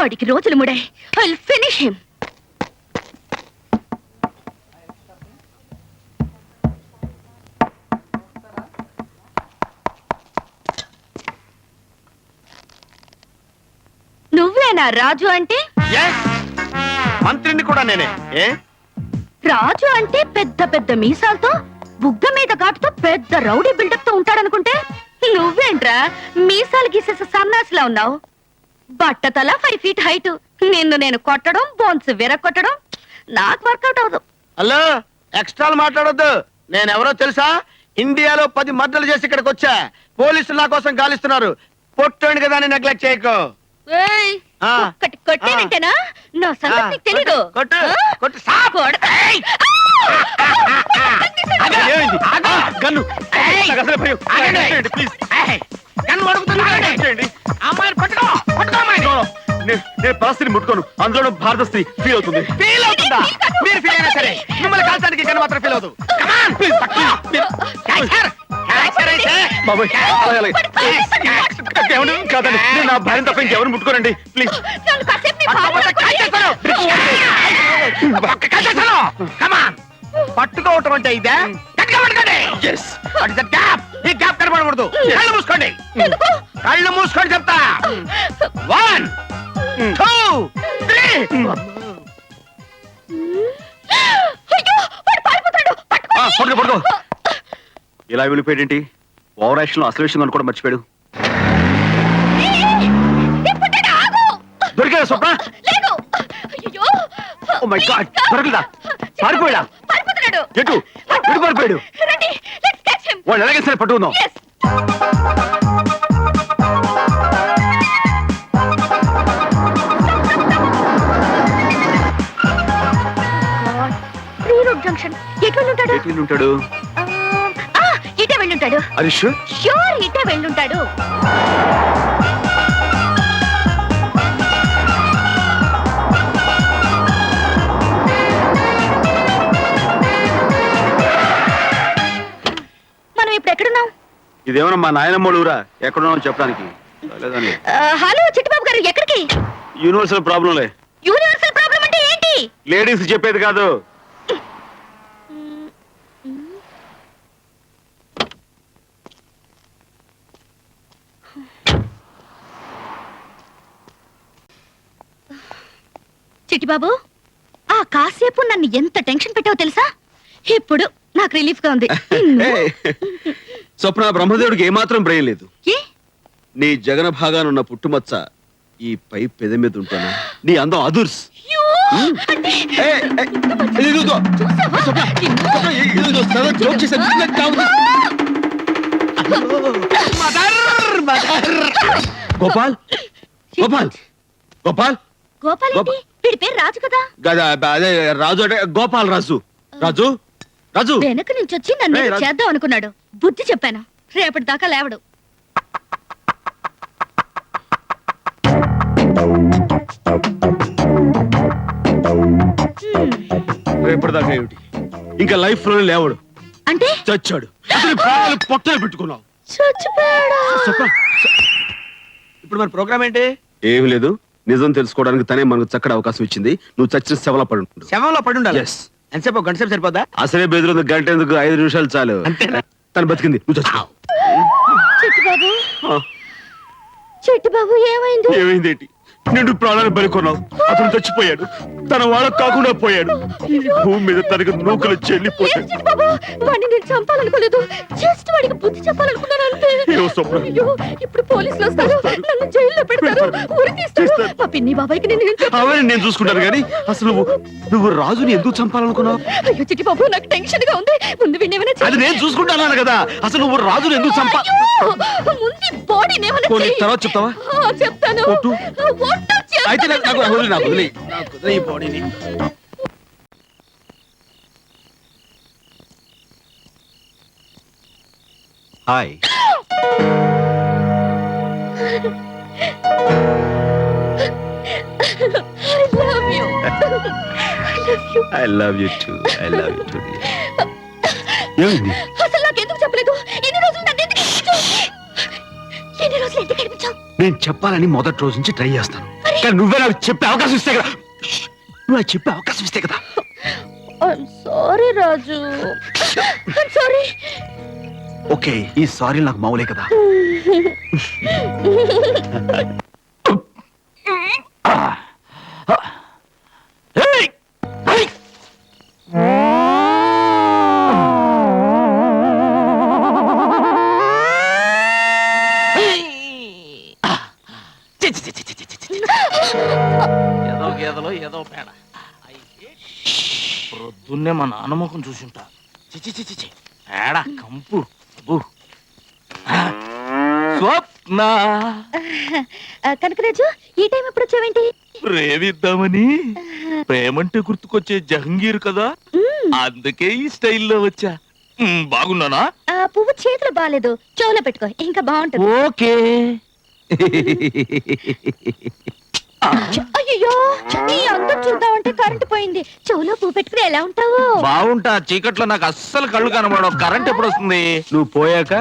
వాడికి రోజులు ముడే I finish him నువ్వేనా రాజు అంటే! మంత్రిని కూడా నేనే. ఏ? రాజు అంటే పెద్ద పెద్ద మీసాలతో బుగ్గ మీద ఘాటుతో పెద్ద రౌడీ బిల్డప్తో ఉంటాడనుకుంటే నువ్వేంట్రా మీసాలు గీసేసి సన్నాసిలా ఉన్నావు? బట్టతల ఫైవ్ ఫీట్ హైట్ నిన్ను నేను కొట్టడం బోన్స్ విరగొట్టడం నాకు వర్కౌట్ అవదు హలో ఎక్స్ట్రాలు మాట్లాడొద్దు నేనెవరో తెలుసా ఇండియాలో పది మర్డర్లు చేసి ఇక్కడికి వచ్చా పోలీసులు నా కోసం గాలిస్తున్నారు పొట్టండి కదా అని నెగ్లెక్ట్ చేయకు ఏయ్, ఆ. ఒక్కటి కొట్టేనంటేనా నా సంగతి నీకు తెలీదు కొట్టు, ఆ? కొట్టు, సాప్. కొడతా. ఏమైంది? ఆ, గన్ను. నాకు అసలే భయం. చేయండి, ప్లీజ్. చేయండి. No, no. నే- నేను పరిస్థితిని ముట్టుకోను. అందులో భారత స్త్రీ ఫీల్ అవుతుంది? ఫీల్ అవుతుందా మీరు ఫీల్ అయినా సరే మిమ్మల్ని కాల్చడానికి గన్ను మాత్రం ఫీల్ అవుతుంది? కాదండి. నేను నా భార్యను తప్ప ఇంకెవరు ముట్టుకోరండి ప్లీజ్ చాలు, కాసేపు నీ భార్య పట్టుకోవటం అంటే ఇదే? ఈ గ్యాప్ కనబడకూడదు కళ్ళు మూసుకోండి. కళ్ళు మూసుకోండి చెప్తా. One two three. పడుకో పడుకో ఇలా వెళ్ళిపోయాడేంటి? ఓవర్ యాక్షన్ అసలు విషయం అనుకోవడం మర్చిపోయాడు. స్వప్న? లేదు. పారిపోయాడా? పారిపోతున్నాడు. ఎటు? ఎటు పారిపోయాడు? రండి, ఎలాగే సరే పట్టుకుందాం. Yes. ఎటు వెళ్ళి ఉంటాడు ఆ, ఆ, ఇటే వెళ్ళుంటాడు. హరీష్ ఇటే ఇదేమన్నా మా నాయనమ్మోడు ఊరా ఎక్కడున్నామో చెప్పడానికి. లేదండి హలో చిట్టిబాబు గారు ఎక్కడికి? యూనివర్సల్ ప్రాబ్లంలే యూనివర్సల్ ప్రాబ్లం అంటే ఏంటి? లేడీస్ చెప్పేది కాదు. చిట్టిబాబు ఆ కాసేపు నన్ను ఎంత టెన్షన్ పెట్టావో తెలుసా? ఇప్పుడు నాకు రిలీఫ్గా ఉంది. ఏయ్, స్వప్న బ్రహ్మదేవుడికి ఏమాత్రం బ్రెయిన్ లేదు. ఏ? నీ జగన భాగానున్న పుట్టుమచ్చ ఈ పై పెద మీద ఉంటాను నీ అందం అదుర్స్. అంటే. చూసావా? నిన్ను-. గోపాల్ గోపాల్ గోపాల్. గోపాల్ ఏంటి వీడి పేరు రాజు కదా? గద- అదే రాజు అంటే గోపాల్ రాజు. రాజు? రాజు! వెనక నుంచి వచ్చి నన్ను ఏదో. చేద్దాం అనుకున్నాడు. బుద్ధి చెప్పాను. రేపటి దాకా లేవడు. రేపటిదాకా ఏమిటి? ఇంకా లైఫ్లో లేవడు. అంటే? చచ్చాడు. ప్రాణాలు పొట్టలు పెట్టుకున్నావు. చచ్చిపోయాడా? చెప్ప. ఇప్పుడు మన ప్రోగ్రామ్ ఏంటి? ఏమి లేదు. నిజం తెలుసుకోవడానికి తనే మనకు చక్కటి అవకాశం ఇచ్చింది. నువ్వు చచ్చిన శవలా పడి శవంలో పడి ఉండాలి Yes. ఎంతసేపు గంట సేపు సరిపోద్దా? అసలే బెదిరింది గంట ఎందుకు? ఐదు నిమిషాలు చాలు. అంతేనా? తను బతికింది. బాబు. చెట్టు బాబు ఏమైంది? ఏమైంది ఏంటి? నిండు ప్రాణాలు బలికొన్నావు. అతను చచ్చిపోయాడు. తన వాళ్ళకు కాకుండా పోయాడు భూమి మీద తనకు నూకలు చెల్లిపోయాడు చిట్టు బాబు వాడిని నేను చంపాలనుకోలేదు జస్ట్ వాడికి బుద్ధి చెప్పాలనుకున్నాను అంతే అయ్యో, స్వప్న. అయ్యో ఇప్పుడు పోలీసులు వస్తారు నన్ను జైల్లో పెడతారు ఉరి తీస్తారు చేస్తారు. మా పిన్ని బాబాయ్కి నేను ఏం చెప్పను? అవన్నీ నేను చూసుకుంటాను కానీ అసలు నువ్వు నువ్వు రాజుని ఎందుకు చంపాలనుకున్నావు అయ్యో చిట్టి బాబు నాకు టెన్షన్గా ఉంది ముందు వీడిని ఏమైనా చెయ్యి. అది నేను చూసుకుంటాను కదా అసలు నువ్వు రాజుని ఎందుకు చంపా అయ్యో, ముందు పోనీ. తర్వాత చెప్తావా? చెప్తాను కొట్టు. ఒట్టు చేస్తాను. అయితే నాకు నాకు వదిలి నాకు వదిలి నాకు వదిలి ఈ బాడీని hi I love you. I love you. I love you too I love you too ఏమైంది అసలు నాకెందుకు చెప్పలేదు ఎన్ని రోజులు నన్ను ఎందుకు? ఎన్ని రోజులు ఎందుకు ఏడిపించావు? నేను చెప్పాలని మొదటి రోజు నుంచి ట్రై చేస్తాను కానీ నువ్వే నాకు చెప్పే అవకాశం ఇస్తే కదా. నువ్వు నాకు చెప్పే అవకాశం ఇస్తే కదా. సారీ రాజు సారీ ఓకే ఈ సారీ నాకు మామూలే కదా. ఏదో గేదలో ఏదో పేడ. ప్రొద్దున్నే మా నాన్న ముఖం చూసుంటా. చిచి చిచి చి పేడ కంపు. అబ్బో. స్వప్న. కనకరాజు ఈ టైం ఎప్పుడు వచ్చావేంటి? ప్రేమిద్దామని. ప్రేమంటే గుర్తుకొచ్చే జహంగీర్ కదా. అందుకే ఈ స్టైల్లో వచ్చా. బాగున్నానా? ఆ పువ్వు చేతులు బాగాలేదు చెవులో పెట్టుకో ఇంకా బాగుంటుంది. ఓకే. అయ్యో నీ అందం చూద్దామంటే కరెంట్ పోయింది. చెవులో పువ్వు పెట్టుకుని ఎలా ఉంటావు? బాగుంటా చీకట్లో నాకు అస్సలు కళ్ళు కనబడవు. కరెంట్ ఎప్పుడు వస్తుంది? నువ్వు పోయాక.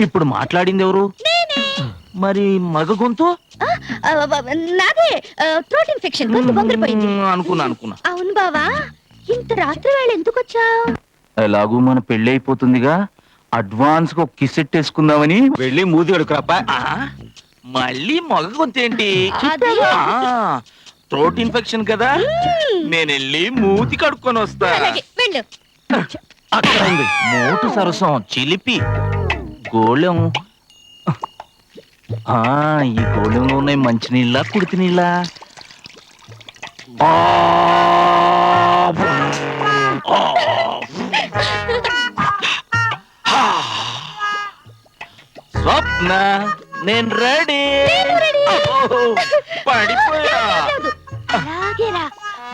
ఇప్పుడు మాట్లాడింది ఎవరు? మరి మగ గొంతు? ఆ, ఆ, నాదే థ్రోట్ ఇన్ఫెక్షన్. గొంతు బొంగిరిపోయింది మ్మ్, అనుకున్నా అనుకున్నా. అవును బావా. ఇంత రాత్రి వేళ ఎందుకు వచ్చావు? ఎలాగూ మన పెళ్ళి అయిపోతుందిగా. అడ్వాన్స్గా కిసెట్ వేసుకుందామని వెళ్ళి మూతి కడుకురాపా మళ్ళీ మగ అదే. థ్రోట్ ఇన్ఫెక్షన్ కదా. నేను వెళ్ళి మూతి కడుక్కొని వస్తా. అలాగే వెళ్ళు. అక్కడ ఉంది. మోటు సరసం చిలిపి. గోళం. ఆ ఈ గోళంలో ఉన్నాయి మంచినీళ్ళ కుడితి నీళ్ళ స్వప్న నేను రెడీ. పడిపోయా.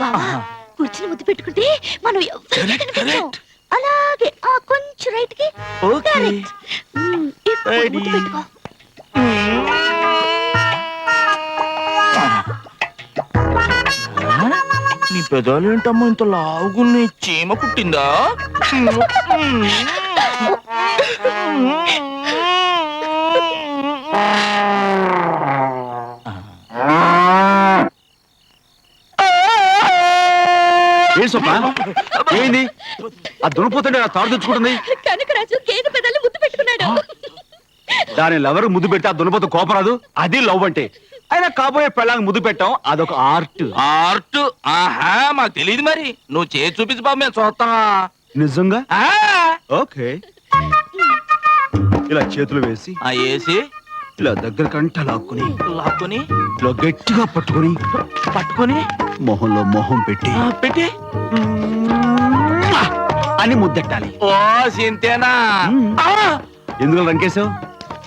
బావా. కూర్చుని ముద్దు పెట్టుకుంటే మనం కనిపించం. correct. అలాగే ఆ కొంచెం రైట్కి ఇప్పుడు. ముద్దు పెట్టుకో. ఆ? నీ పెదాలు ఏంటమ్మా ఇంత లావుగున్నాయి? చీమ కుట్టిందా? ఏం ఏంది ఆ దునిపోతుంటే నా తాడు తెచ్చుకుంటుంది కనకరాజు గేదె పెదాలు ముద్దు పెట్టుకున్నాడు. దాని లవర్ ముద్దు పెడితే ఆ దునిపోతు కోపరాదు అది లవ్ అంటే. అయినా కాబోయే పెళ్ళాంగి ముద్దు పెట్టాం. అదొక ఆర్ట్. ఆర్ట్? ఆహా మాకు తెలియదు మరి. నువ్వు చేసి చూపించు బాబు మేము చూస్తాం. నిజంగా? ఆ, ఓకే. ఇలా చేతులు వేసి. ఆ ఏసి. ఇలా దగ్గర కంట లాక్కుని. లాక్కుని? ఇలా గట్టిగా పట్టుకొని పట్టుకొని? మొహంలో మొహం పెట్టి. పెట్టి? అని ముద్దెట్టాలి. ఓ సింతేనా? ఎందుకు రంకేశావు?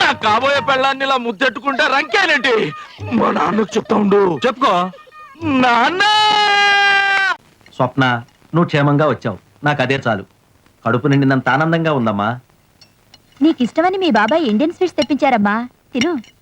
నా కాబోయే పెళ్ళాన్ని ఇలా ముద్దెట్టుకుంటే రంకేనేంటి? మా నాన్నకు చెప్తా ఉండు. చెప్పుకో. నాన్న! స్వప్న నువ్వు క్షేమంగా వచ్చావు. నాకు అదే చాలు. కడుపు నిండినంత ఆనందంగా ఉందమ్మా. నీకు ఇష్టమని మీ బాబాయ్ ఇండియన్ స్వీట్స్ తెప్పించారమ్మా. తిను అతను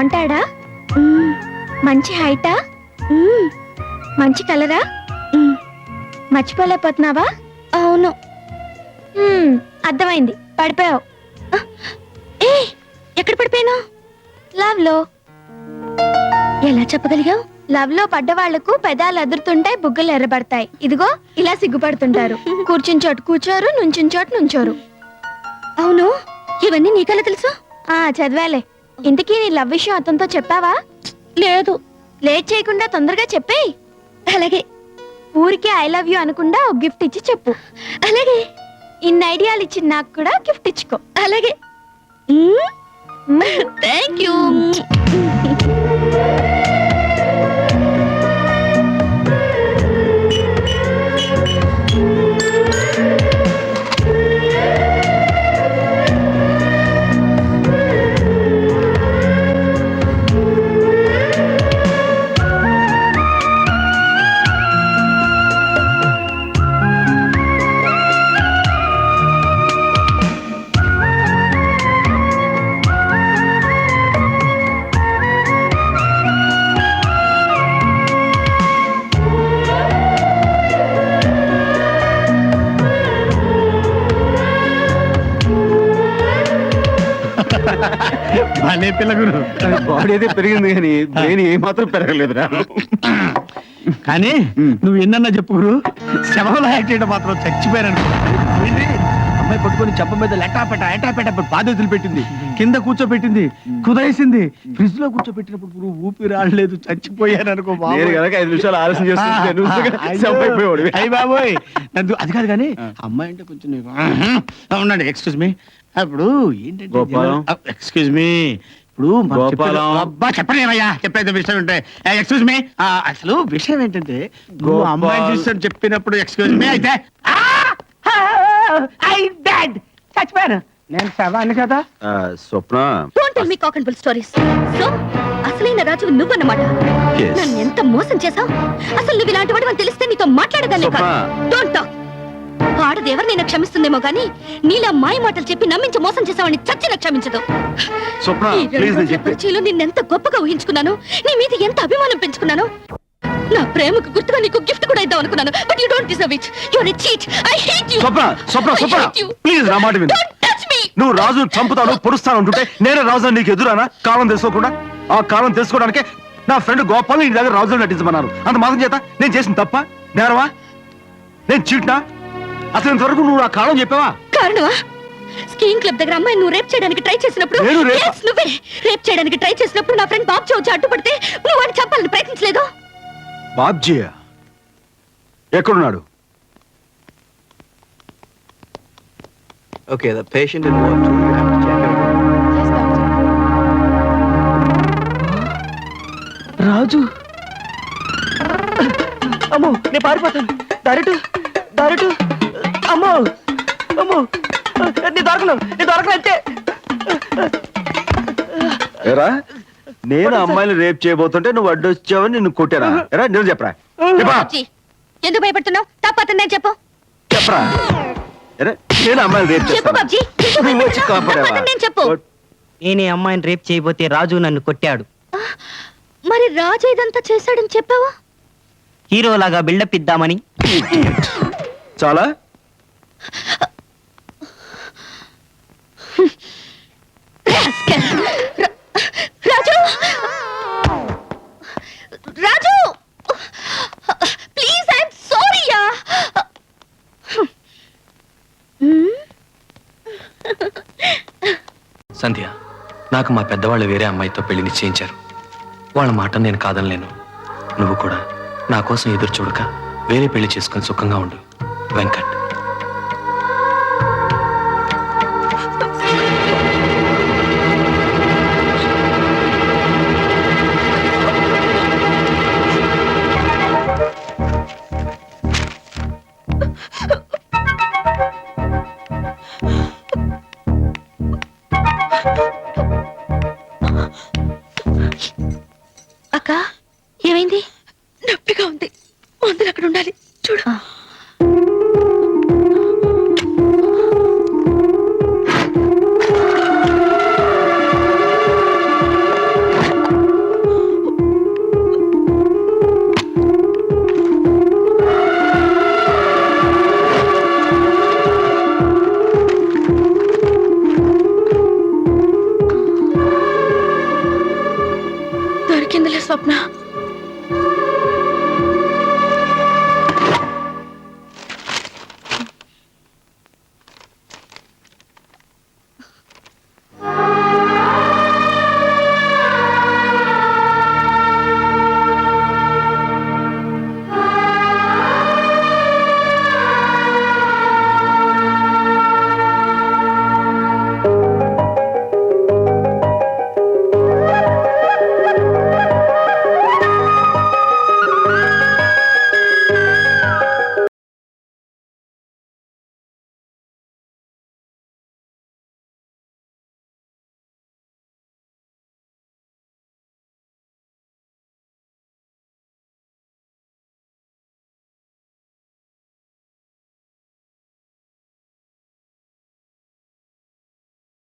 బాగుంటాడా. మంచి హైటా. మంచి కలరా. మర్చిపోలేకపోతున్నావా? అవును. అర్థమైంది. పడిపోయావు. ఏ ఎక్కడ పడిపోయాను? లవ్లో ఎలా చెప్పగలిగావు? లవ్లో పడ్డ వాళ్ళకు పెదాలు అదురుతుంటాయి బుగ్గలు ఎర్రబడతాయి. ఇదిగో ఇలా సిగ్గుపడుతుంటారు. కూర్చుని చోటు కూర్చోరు నుంచుని చోటు నుంచోరు. అవును. ఇవన్నీ నీకెలా తెలుసు? ఆ చదివాలే. ఇంతకీ నీ లవ్ విషయం అతనితో చెప్పావా? లేదు. లేట్ చేయకుండా తొందరగా చెప్పేయ్ అలాగే. ఊరికే ఐ లవ్ యూ అనకుండా ఒక గిఫ్ట్ ఇచ్చి చెప్పు. అలాగే. ఇన్ని ఐడియాలు ఇచ్చి నాకు కూడా గిఫ్ట్ ఇచ్చుకో. అలాగే. థ్యాంక్ యూ భలే పిల్ల గురు. బాడీ అయితే పెరిగింది కానీ బ్రెయిన్ ఏ మాత్రం పెరగలేదురా. కానీ నువ్వు ఎన్నన్నా చెప్పు గురు. శవంలో చేయడం మాత్రం చచ్చిపోయాను అమ్మాయి పట్టుకొని చెప్ప మీద లెటాపెట ఎటాపెట బాధ్యతలు పెట్టింది. కింద కూర్చోబెట్టింది కుదేసింది. ఫ్రిడ్జ్లో కూర్చోబెట్టినప్పుడు నువ్వు ఊపిరి రాడలేదు చచ్చిపోయాను అనుకో నేను కనుక ఐదు నిమిషాలు ఆలస్యం చేస్తుంటే నువ్వు చంపైపోయేవాడివి. అయ్యి బాబోయ్. నన్ను- అది కాదు కానీ అమ్మాయి అంటే కొంచెం ఉండండి ఎక్స్క్యూజ్ మీ ఇప్పుడు ఏంటంటే. ఎక్స్క్యూజ్ మీ ఇప్పుడు. అబ్బా చెప్పండి అయ్యా చెప్పేది విషయం ఉంటే ఎక్స్క్యూజ్ మీ అసలు విషయం ఏంటంటే నువ్వు. అమ్మాయి చూసాను చెప్పినప్పుడు ఎక్స్క్యూజ్ మీ అయితే ఐ డాడ్ చచ్చిపోయాను. నేను శవాన్ని కదా? ఆ, Swapna. Don't tell me cock and bull stories so అసలైన రాజు నువ్వన్నమాట. Yes. నన్ను ఎంత మోసం చేశావు? అసలు నువ్వు ఇలాంటి వాడు తెలిస్తే నీతో మాట్లాడదాన్ని కాదు. స్వప్న. డోంట్ టాక్ ఆడది ఎవరినైనా క్షమిస్తుందేమో గానీ నీలా మాయ మాటలు చెప్పి నమ్మించి మోసం చేసావని చచ్చిన క్షమించదు. స్వప్న ఈ రెండు ప్లీజ్ నేను రోజుల చెప్పి పరిచయంలో నిన్నెంత గొప్పగా ఊహించుకున్నాను? నీ మీద ఎంత అభిమానం పెంచుకున్నాను? నా ప్రేమకు గుర్తుగా నీకు గిఫ్ట్ కూడా ఇద్దాం అనుకున్నాను but you don't deserve it you are a cheat I hate you Swapna Swapna I Swapna. hate you. Please నా మాట విను. డోంట్ టచ్ మీ నువ్వు రాజు చంపుతాను పొడుస్తాను అంటుంటే నేనే రాజు నీకు ఎదురానా? కాలం తెలుసుకోకుండా? ఆ కాలం తెలుసుకోవడానికే నా ఫ్రెండ్ గోపాల్ నీ దగ్గర రాజు నటించమన్నారు. అంత మాత్రం చేత నేను చేసిన తప్ప? నేరవా? నేను చీట్నా? అసలు ఇంతవరకు నువ్వు ఆ కాలం చెప్పావా? కారణమా స్కీయింగ్ క్లబ్ దగ్గర అమ్మాయి నువ్వు రేప్ చేయడానికి ట్రై చేసినప్పుడు నేను రేపా? Yes, నువ్వే రేప్ చేయడానికి ట్రై చేసినప్పుడు నా ఫ్రెండ్ బాబు వచ్చి అడ్డుపడితే నువ్వు వాడిని చంపాలని ప్రయత్నించలేదు. బాబ్జీ ఎక్కడున్నాడు? Okay, the patient in ward two, you have to check her. రాజు. అమ్మో నేను పారిపోతాను. దారిటు దారిటు. అమ్మో అమ్మో నీ దొరకను నీ దొరకను ఎరా నేను అమ్మాయిని రేప్ చేయబోతుంటే నువ్వు అడ్డొచ్చావని నిన్ను కొట్టారా ఎరా నేను చెప్పరా? ఎందుకు భయపడుతున్నావు? తప్పతుంది నేను చెప్పు. చెప్పరా? ఎరా నేను అమ్మాయిని రేప్ చెప్పు చేస్తాను. బాబ్జీ. ఎందుకు నువ్వు వచ్చి భయపడుతున్నావు? కాపాడావా? తప్పదని నేను చెప్పు. నేనే అమ్మాయిని రేప్ చేయబోతే రాజు నన్ను కొట్టాడు. మరి రాజు ఇదంతా చేశాడని చెప్పావా? హీరోలాగా బిల్డప్ ఇద్దామని. చాలా? Raju! Please I'm sorry Sandhya నాకు మా పెద్దవాళ్ళు వేరే అమ్మాయితో పెళ్ళి నిశ్చయించారు. వాళ్ళ మాట నేను కాదనలేను. నువ్వు కూడా నా కోసం ఎదురు చూడక వేరే పెళ్ళి చేసుకొని సుఖంగా ఉండు. వెంకట్. सपना।